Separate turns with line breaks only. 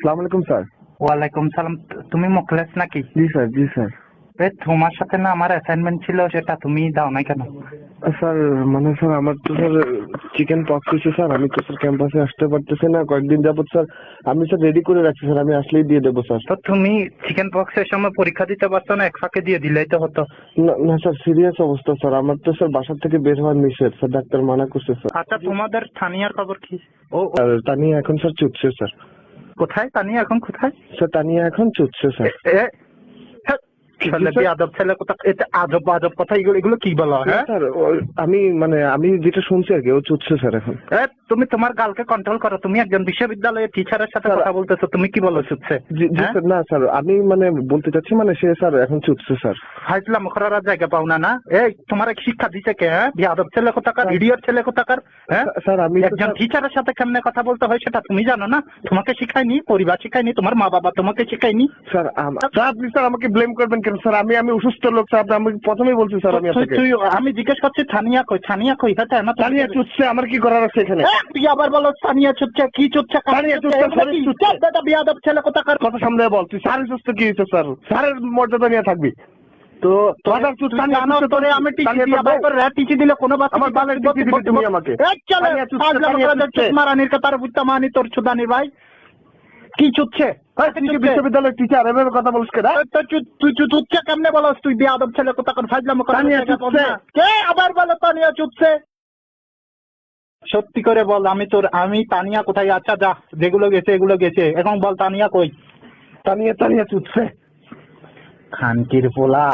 সালাম আলাইকুম স্যার।
ওয়ালাইকুম সালাম। তুমি মুখলেস নাকি?
জি স্যার জি স্যার।
এ তোমার সাথে না আমার অ্যাসাইনমেন্ট ছিল সেটা তুমি দাও নাই কেন?
স্যার মানে স্যার আমার তো স্যার চিকেন পক্স হয়েছে স্যার। আমি তো স্যার ক্যাম্পাসে আসতে পারতেছি না। কয়েকদিন যাবত স্যার আমি স্যার রেডি করে রাখছি স্যার। আমি আসলেই দিয়ে দেবো স্যার।
তো তুমি চিকেন পক্সের সময় পরীক্ষা দিতে পারছ না? এক ফাঁকে দিয়ে দিলেই তো হতো।
না না স্যার সিরিয়াস অবস্থা স্যার। আমার তো স্যার বাসা থেকে বের হওয়ার নিষেধ স্যার। ডাক্তার মানা করছে স্যার।
আচ্ছা তোমাদের স্থানীয় খবর কি? ও
তানিয়া এখন স্যার চুপছে স্যার।
কোথায়? তানিয়া এখন কোথায়?
স্যার তানিয়া এখন চুচ্ছে স্যার।
এ, হ্যাঁ, ছেলে আজব কোথা আজব এগুলো এগুলো কি বলো হ্যাঁ
ও- আমি মানে আমি যেটা শুনছি আর কি ও চুচ্ছে স্যার এখন।
তুমি তোমার গালকে কন্ট্রোল করো। তুমি একজন বিশ্ববিদ্যালয়ের টিচারের সাথে কথা বলতেছো তুমি কি বলো চুপছে? হ্যাঁ?
না স্যার আমি মানে বলতে চাচ্ছি মানে সে স্যার এখন চুপছে স্যার।
হাইতলা মুখরার জায়গা পাও না না? এই তোমার এক শিক্ষা দিছে কে হ্যাঁ? বিয়াদব ছেলে কোথাকার ইডিয়ট ছেলে কোথাকার হ্যাঁ?
স্যার আমি
একজন টিচারের সাথে কেমনে কথা বলতে হয় সেটা তুমি জানো না? তোমাকে শিখায়নি পরিবার শিখায়নি তোমার মা বাবা তোমাকে শিখায়নি।
স্যার স্যার আপনি স্যার আমাকে ব্লেম করবেন কেন? স্যার আমি আমি অসুস্থ লোক স্যার আপনি আমাকে প্রথমেই বলছি স্যার আমি আপনাকে।
আমি জিজ্ঞেস করছি থানিয়া কই থানিয়া কই? হ্যাঁ না
তানিয়া চুচ্ছে আমার কি করার আছে এখানে?
তুই আবার বলো থানিয়া চুচ্ছে কি চুচ্ছে
তানিয়া চুচ্ছে, শরীর চুচ্ছে।
দাদা বিয়াদব ছেলে
কথা সামনে বল তুই সুস্থ কি হয়েছে স্যার স্যারের মর্যাদা নিয়ে থাকবি
তো
তানিয়া
জানো তোরে আমি টিচি করে টিচি দিলে কোনো বাচ্চা
আমার বালের টিচি দিবি আমাকে।
এই চলে আজ
চুপছে।
মারানির কথা বুঝতে মানি তোর চুদানি ভাই কি চুচ্ছে
বিশ্ববিদ্যালয়ের টিচার এভাবে কথা বলিস কেন হ্যাঁ?
তুই চুচ্ছে কেমনে বলস তুই বিয়াদব ছেলে কোথাকার ফাজলাম
তানিয়া
কে আবার বলো তানিয়া চুপছে সত্যি করে বল আমি তোর আমি তানিয়া কোথায়? আচ্ছা যা যেগুলো গেছে এগুলো গেছে। এখন বল তানিয়া কই?
তানিয়া তানিয়া চুটছে
খানকির পোলা।